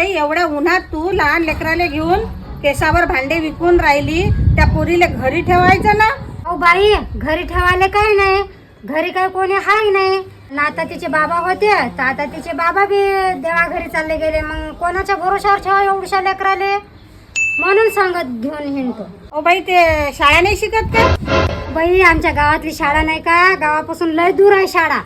एवढ्या उन्हात तू लहान लेकराले घेऊन केसावर भांडे विकून राहिली त्या पोरीले घरी ठेवायचं ना? अहो बाई घरी ठेवायला काही नाही? घरी काही कोणी हाय नाही? ना आता तिचे बाबा होते तर आता तिचे बाबा बी देवा घरी चालले गेले मग कोणाच्या भरोशावर ठेवा एवढ्या लेकराले? म्हणून सांगत घेऊन हिंडतो. ओ बाई ते शाळा नाही शिकत का? बाई आमच्या गावातली शाळा नाही का? गावापासून लय दूर आहे शाळा.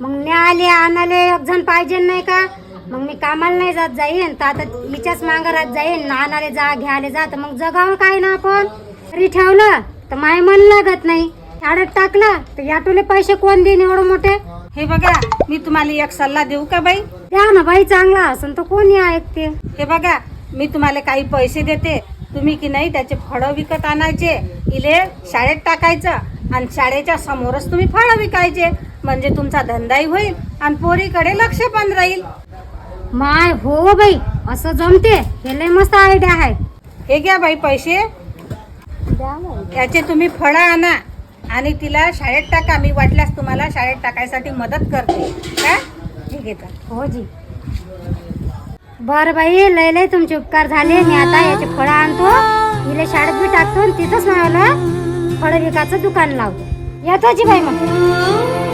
मग न्यायाले आणाले एक जण पाहिजे नाही का? मग मी कामाला नाही जात जाईन. तर आता हिच्याच मांगरात जाईन. आणाले जा घ्यायला जा. तर मग जगावं काय ना आपण? घरी ठेवलं तर माय मन लागत नाही. शाळेत टाकलं तर याटोले पैसे कोण देईन एवढं मोठे? हे बघा मी तुम्हाला एक सल्ला देऊ का बाई? द्या ना बाई चांगला असन तर कोणी ऐकते? हे बघा मी तुम्हाला काही पैसे देते. तुम्ही की नाही त्याचे फळं विकत आणायचे. इले शाळेत टाकायचं आणि शाळेच्या समोरच तुम्ही फळं विकायचे. म्हणजे तुमचा धंदाही होईल आणि पोरीकडे लक्ष पण राहील. माय हो बाई असं जमते. हे लय मस्त आयडिया आहे. हे घ्या बाई पैसे. याचे तुम्ही फळं आणा आणि तिला शाळेत टाका. मी वाटल्यास तुम्हाला शाळेत टाकायसाठी मदत करते. का हे घेता हो जी. बर बाई लय लय तुमचे उपकार झाले. मी आता याचे फळं आणतो. हिला शाळेत बी टाकतो आणि तिथंच मला फळं विकायचं दुकान लावतो. येतो जी बाई मग.